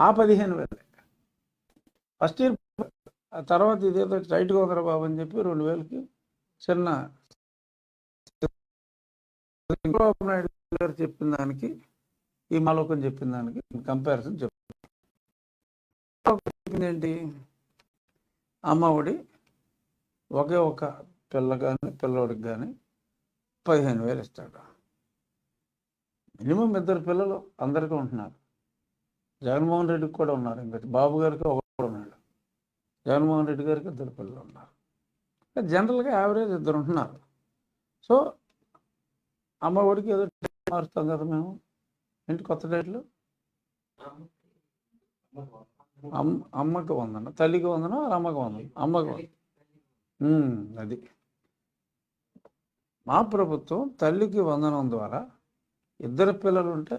ఆ పదిహేను వేలే. ఫస్ట్ ఇయర్ ఆ తర్వాత ఇదేదో టైట్గా ఉందిరా బాబు అని చెప్పి రెండు వేలకి చిన్న చంద్రబాబు నాయుడు గారు చెప్పిన దానికి ఈ మాలోకం చెప్పిన దానికి కంపారిజన్ చెప్పింది ఏంటి? అమ్మఒడి ఒకే ఒక పిల్ల కానీ పిల్లోడికి కానీ పదిహేను వేలు ఇస్తాడు. మినిమం ఇద్దరు పిల్లలు అందరికీ ఉంటున్నారు. జగన్మోహన్ రెడ్డికి కూడా ఉన్నారు ఇంకా. బాబు గారికి ఒకడు ఉన్నాడు. జగన్మోహన్ రెడ్డి గారికి ఇద్దరు పిల్లలు ఉన్నారు. జనరల్గా యావరేజ్ ఇద్దరు ఉంటున్నారు. సో అమ్మ ఒడికి ఏదో మారుస్తాం కదా మేము. ఏంటి కొత్త డేట్లు? అమ్మ అమ్మకి వందన తల్లికి వందన అమ్మకి వందన అమ్మకి వందన. అది. మా ప్రభుత్వం తల్లికి వందనం ద్వారా ఇద్దరు పిల్లలు ఉంటే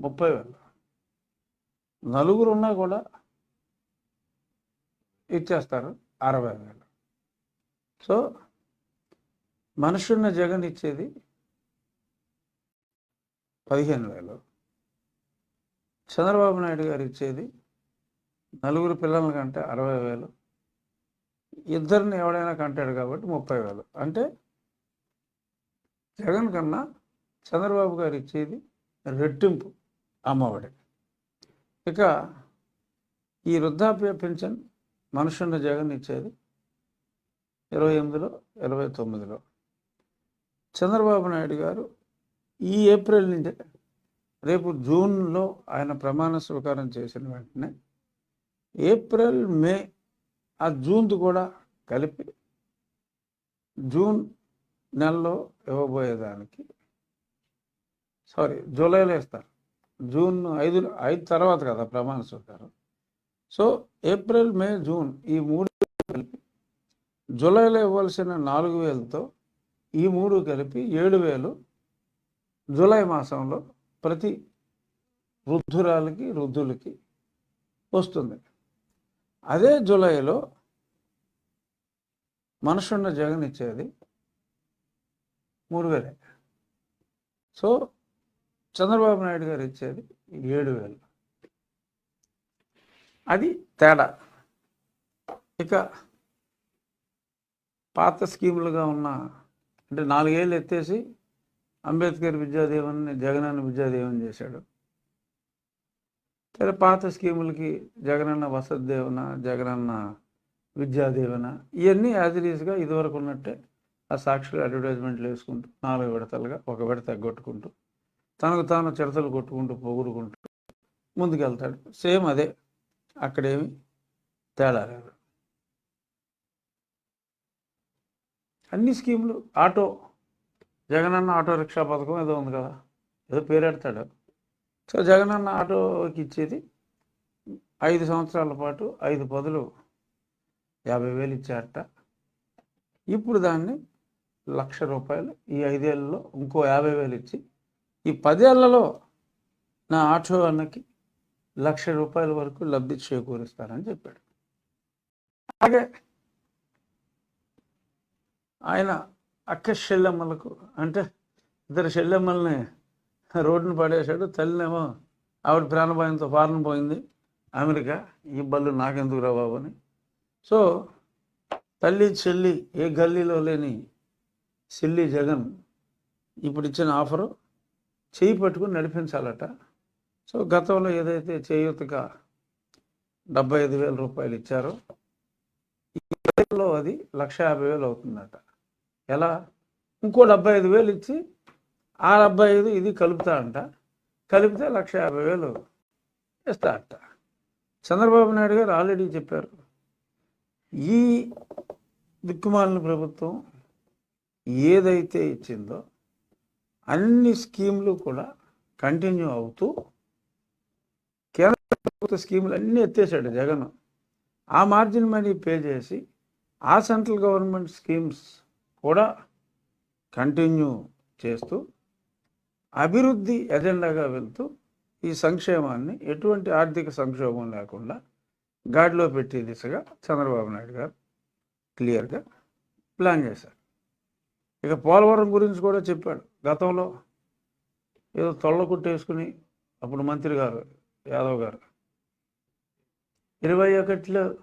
ముప్పై వేలు. నలుగురు ఉన్నా కూడా ఇచ్చేస్తారు అరవై వేలు. సో మనుషున్న జగన్ ఇచ్చేది పదిహేను వేలు. చంద్రబాబు నాయుడు గారు ఇచ్చేది నలుగురు పిల్లల కంటే అరవై వేలు. ఇద్దరిని ఎవడైనా కంటాడు కాబట్టి ముప్పై వేలు. అంటే జగన్ కన్నా చంద్రబాబు గారు ఇచ్చేది రెట్టింపు. అమ్మఒడి. ఇక ఈ వృద్ధాప్య పెన్షన్ మనుషున్న జగన్ ఇచ్చేది ఇరవై ఎనిమిదిలో ఇరవై తొమ్మిదిలో. చంద్రబాబు నాయుడు గారు ఈ ఏప్రిల్ నుంచి రేపు జూన్లో ఆయన ప్రమాణ స్వీకారం చేసిన వెంటనే ఏప్రిల్ మే ఆ జూన్ది కూడా కలిపి జూన్ నెలలో ఇవ్వబోయేదానికి సారీ జూలైలో ఇస్తారు. జూన్ ఐదు ఐదు తర్వాత కదా ప్రమాణ స్వీకారం. సో ఏప్రిల్ మే జూన్ ఈ మూడు కలిపి జూలైలో ఇవ్వాల్సిన నాలుగు వేలతో ఈ మూడు కలిపి ఏడు వేలు జూలై మాసంలో ప్రతి వృద్ధురాలకి వృద్ధులకి వస్తుంది. అదే జూలైలో మనుషున్న జగన్ ఇచ్చేది మూడు వేలే. సో చంద్రబాబు నాయుడు గారు ఇచ్చేది ఏడు వేలు. అది తేడా. ఇక పాత స్కీములుగా ఉన్న అంటే నాలుగేళ్ళు ఎత్తేసి అంబేద్కర్ విద్యాదేవన్ని జగనన్న విద్యాదేవన్ చేశాడు. సరే పాత స్కీములకి జగనన్న వసతి దేవన జగనన్న విద్యాదేవన ఇవన్నీ యాజ్ రీస్గా ఇదివరకు ఉన్నట్టే ఆ సాక్షులు అడ్వర్టైజ్మెంట్లు వేసుకుంటూ నాలుగు విడతలుగా ఒక విడత ఎగ్గొట్టుకుంటూ తనకు తాను చిడతలు కొట్టుకుంటూ పొగుడుకుంటూ ముందుకెళ్తాడు. సేమ్ అదే. అక్కడేమి తేడా లేదు. అన్ని స్కీములు. ఆటో. జగనన్న ఆటో రిక్షా పథకం ఏదో ఉంది కదా. ఏదో పేరెడతాడు. సో జగనన్న ఆటోకి ఇచ్చేది ఐదు సంవత్సరాల పాటు ఐదు పదులు యాభై వేలు ఇచ్చారట. ఇప్పుడు దాన్ని లక్ష రూపాయలు ఈ ఐదేళ్ళలో ఇంకో యాభై వేలు ఇచ్చి ఈ పదేళ్ళలో నా ఆటో అన్నకి లక్ష రూపాయల వరకు లబ్ధి చేకూరుస్తానని చెప్పాడు. అలాగే ఆయన అక్క షెల్లెమ్మలకు అంటే ఇద్దరు షెల్లెమ్మల్ని రోడ్డును పడేశాడు. తల్లినేమో ఆవిడ ప్రాణభాయంతో ఫారెన్ పోయింది. అమెరికా ఈ బళ్ళు నాకెందుకు రా బాబు అని. సో తల్లి చెల్లి ఏ గల్లీలో లేని సిల్లి జగన్ ఇప్పుడు ఇచ్చిన ఆఫరు చేయి పట్టుకుని నడిపించాలట. సో గతంలో ఏదైతే చేయూతగా డెబ్బై ఐదు వేల రూపాయలు ఇచ్చారో ఈ లో అది లక్ష యాభై వేలు అవుతుందట. ఎలా? ఇంకో డెబ్బై ఐదు వేలు ఇచ్చి ఆ డెబ్బై ఐదు ఇది కలుపుతా అంట. కలిపితే లక్ష యాభై వేలు ఇస్తా అంట చంద్రబాబు నాయుడు గారు ఆల్రెడీ చెప్పారు ఈ దిక్కుమాలిన ప్రభుత్వం ఏదైతే ఇచ్చిందో అన్ని స్కీమ్లు కూడా కంటిన్యూ అవుతూ కేంద్ర ప్రభుత్వ స్కీములు అన్నీ ఎత్తేసాడు జగన్. ఆ మార్జిన్ మనీ పే చేసి ఆ సెంట్రల్ గవర్నమెంట్ స్కీమ్స్ కూడా కంటిన్యూ చేస్తూ అభివృద్ధి ఎజెండాగా వెళ్తూ ఈ సంక్షేమాన్ని ఎటువంటి ఆర్థిక సంక్షోభం లేకుండా గాడిలో పెట్టే దిశగా చంద్రబాబు నాయుడు గారు క్లియర్గా ప్లాన్ చేశారు. ఇక పోలవరం గురించి కూడా చెప్పాడు. గతంలో ఏదో తొళ్ళ కుట్టేసుకుని అప్పుడు మంత్రి గారు యాదవ్ గారు. ఇరవై ఒకటిలో